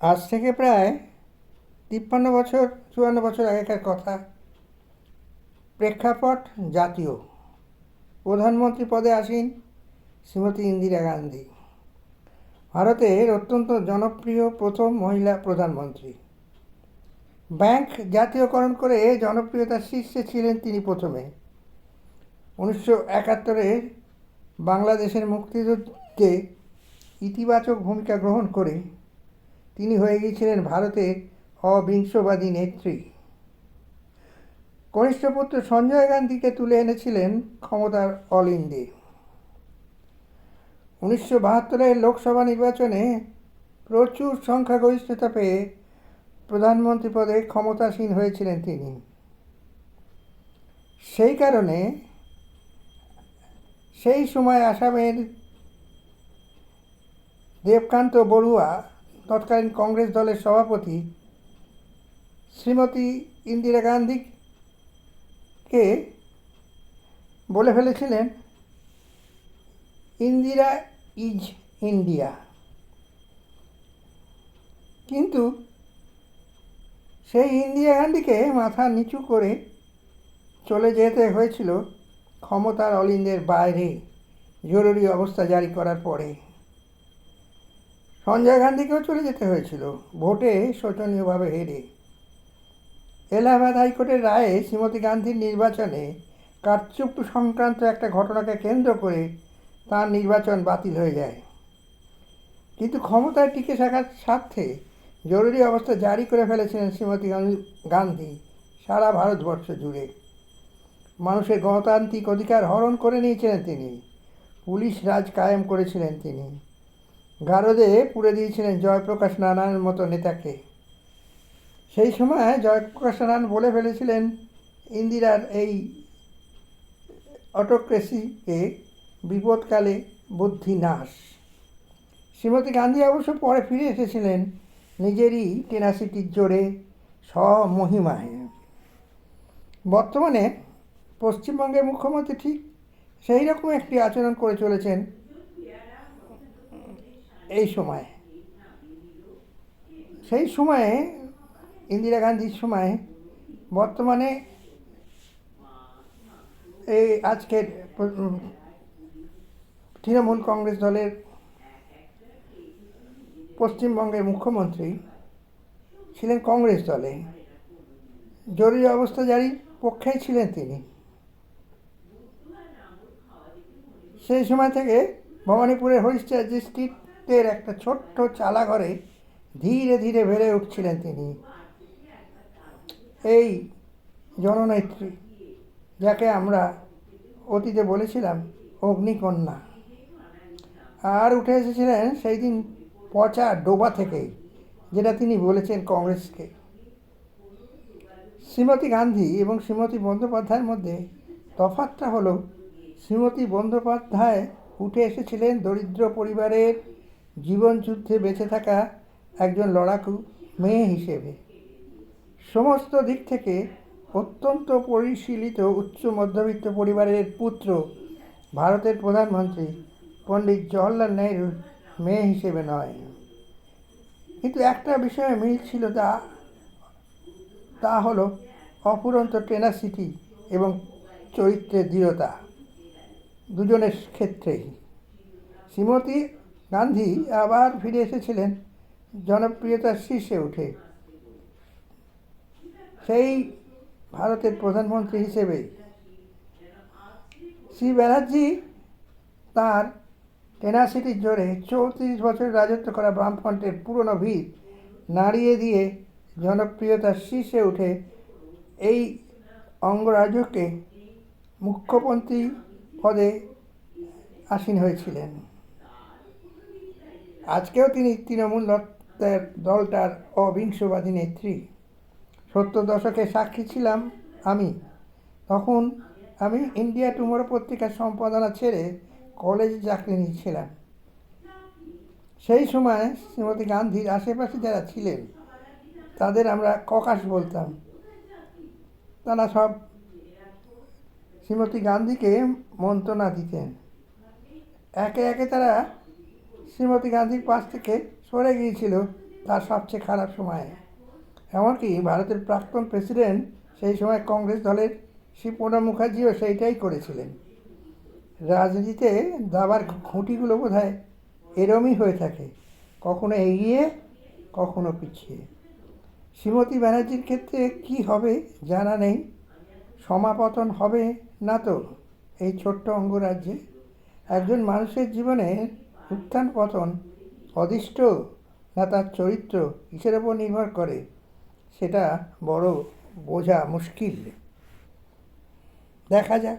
আজ থেকে প্রায় তিপ্পান্ন বছর, চুয়ান্ন বছর আগেকার কথা। প্রেক্ষাপট জাতীয়। প্রধানমন্ত্রী পদে আসীন শ্রীমতী ইন্দিরা গান্ধী। ভারতের অত্যন্ত জনপ্রিয় প্রথম মহিলা প্রধানমন্ত্রী। ব্যাংক জাতীয়করণ করে জনপ্রিয়তার শীর্ষে ছিলেন তিনি প্রথমে। উনিশশো একাত্তরে বাংলাদেশের মুক্তিযুদ্ধে ইতিবাচক ভূমিকা গ্রহণ করে তিনি হয়ে গিয়েছিলেন ভারতের অবিংশবাদী নেত্রী। কনিষ্ঠ পুত্র সঞ্জয় গান্ধীকে তুলে এনেছিলেন ক্ষমতার অল অলিন্দে। উনিশশো বাহাত্তরের লোকসভা নির্বাচনে প্রচুর সংখ্যাগরিষ্ঠতা পেয়ে প্রধানমন্ত্রী পদে ক্ষমতাসীন হয়েছিলেন তিনি। সেই কারণে সেই সময় আসামের দেবকান্ত বড়ুয়া তৎকালীন কংগ্রেস দলের সভাপতি শ্রীমতী ইন্দিরা গান্ধীকে বলে ফেলেছিলেন, ইন্দিরা ইজ ইন্ডিয়া। কিন্তু সেই ইন্দিরা গান্ধীকে মাথা নিচু করে চলে যেতে হয়েছিল ক্ষমতার অলিন্দের বাইরে, জরুরি অবস্থা জারি করার পরে। সঞ্জয় গান্ধীকেও চলে যেতে হয়েছিল। ভোটে শোচনীয়ভাবে হেরে। এলাহাবাদ হাইকোর্টের রায়ে শ্রীমতী গান্ধীর নির্বাচনে কারচুপ সংক্রান্ত একটা ঘটনাকে কেন্দ্র করে তার নির্বাচন বাতিল হয়ে যায়। কিন্তু ক্ষমতায় টিকে থাকার স্বার্থে জরুরি অবস্থা জারি করে ফেলেছিলেন শ্রীমতী গান্ধী সারা ভারতবর্ষ জুড়ে। মানুষের গণতান্ত্রিক অধিকার হরণ করে নিয়েছিলেন তিনি। পুলিশ রাজ কায়েম করেছিলেন তিনি। গারদে পুড়ে দিয়েছিলেন জয়প্রকাশ নারায়ণের মতো নেতাকে। সেই সময় জয়প্রকাশ নারায়ণ বলে ফেলেছিলেন, ইন্দিরার এই অটোক্রেসিকে বিপদকালে বুদ্ধি নাশ। শ্রীমতী গান্ধী অবশ্য পরে ফিরে এসেছিলেন নিজেরই টেনাসিটির জোরে, স্বমহিমায়। বর্তমানে পশ্চিমবঙ্গের মুখ্যমন্ত্রী ঠিক সেই রকম একটি আচরণ করে চলেছেন এই সময়। সেই সময়ে, ইন্দিরা গান্ধীর সময় বর্তমানে এই আজকের তৃণমূল কংগ্রেস দলের পশ্চিমবঙ্গের মুখ্যমন্ত্রী ছিলেন কংগ্রেস দলে। জরুরি অবস্থা জারির পক্ষেই ছিলেন তিনি। সেই সময় থেকে ভবানীপুরের হরিশ্চার্য স্ট্রিটের একটা ছোট্ট চালা ঘরে ধীরে ধীরে বেড়ে উঠছিলেন তিনি। এই জননেত্রী, যাকে আমরা অতীতে বলেছিলাম অগ্নিকন্যা, আর উঠে এসেছিলেন সেই দিন পচা ডোবা থেকেই যেটা তিনি বলেছেন কংগ্রেসকে। শ্রীমতী গান্ধী এবং শ্রীমতী বন্দ্যোপাধ্যায়ের মধ্যে তফাতটা হলো, শ্রীমতী বন্দ্যোপাধ্যায় উঠে এসেছিলেন দরিদ্র পরিবারের জীবনযুদ্ধে বেঁচে থাকা একজন লড়াকু মেয়ে হিসেবে। সমস্ত দিক থেকে অত্যন্ত পরিশীলিত উচ্চ মধ্যবিত্ত পরিবারের পুত্র ভারতের প্রধানমন্ত্রী পণ্ডিত জওহরলাল নেহরুর মেয়ে হিসেবে নয়। কিন্তু একটা বিষয়ে মিল ছিল তা তা হলো অপুরন্ত টেনাসিটি এবং চরিত্রের দৃঢ়তা। দুজনের ক্ষেত্রেই। শ্রীমতী গান্ধী আবার ফিরে এসেছিলেন, জনপ্রিয়তার শীর্ষে উঠে। সেই ভারতের প্রধানমন্ত্রী হিসেবেই শ্রী ব্যানার্জি তার টেনাসিটির জোরে চৌত্রিশ বছর রাজত্ব করা বামফ্রন্টের পুরনো ভিত নাড়িয়ে দিয়ে জনপ্রিয়তার শীর্ষে উঠে এই অঙ্গরাজ্যকে মুখ্যমন্ত্রী পদে আসীন হয়েছিলেন। আজকেও তিনি তৃণমূল দত্তের দলটার অবিংশবাদী নেত্রী। সত্তর দশকে সাক্ষী ছিলাম আমি। তখন আমি ইন্ডিয়া টুমোরো পত্রিকার সম্পাদনা ছেড়ে কলেজে চাকরি নিয়েছিলাম সেই সময় শ্রীমতী গান্ধীর আশেপাশে যারা ছিলেন, তাদের আমরা ককাশ বলতাম। তারা সব শ্রীমতী গান্ধীকে মন্ত্রণা দিতেন। একে একে তারা শ্রীমতী গান্ধীর পাশ থেকে সরে গিয়েছিল তার সবচেয়ে খারাপ সময়। এমনকি ভারতের প্রাক্তন প্রেসিডেন্ট সেই সময় কংগ্রেস দলের শিবপ্রণব মুখার্জিও সেইটাই করেছিলেন। রাজনীতিতে দাবার খুঁটিগুলো বোধ হয় এরমই হয়ে থাকে, কখনো এগিয়ে, কখনো পিছিয়ে। শ্রীমতী ব্যানার্জির ক্ষেত্রে কি হবে জানা নেই, সমাপতন হবে না তো এই ছোট্ট অঙ্গরাজ্যে। একজন মানুষের জীবনে উত্থান পতন অদৃষ্ট না তার চরিত্র কিসের ওপর নির্ভর করে? সেটা বড় বোঝা মুশকিল। দেখা যাক।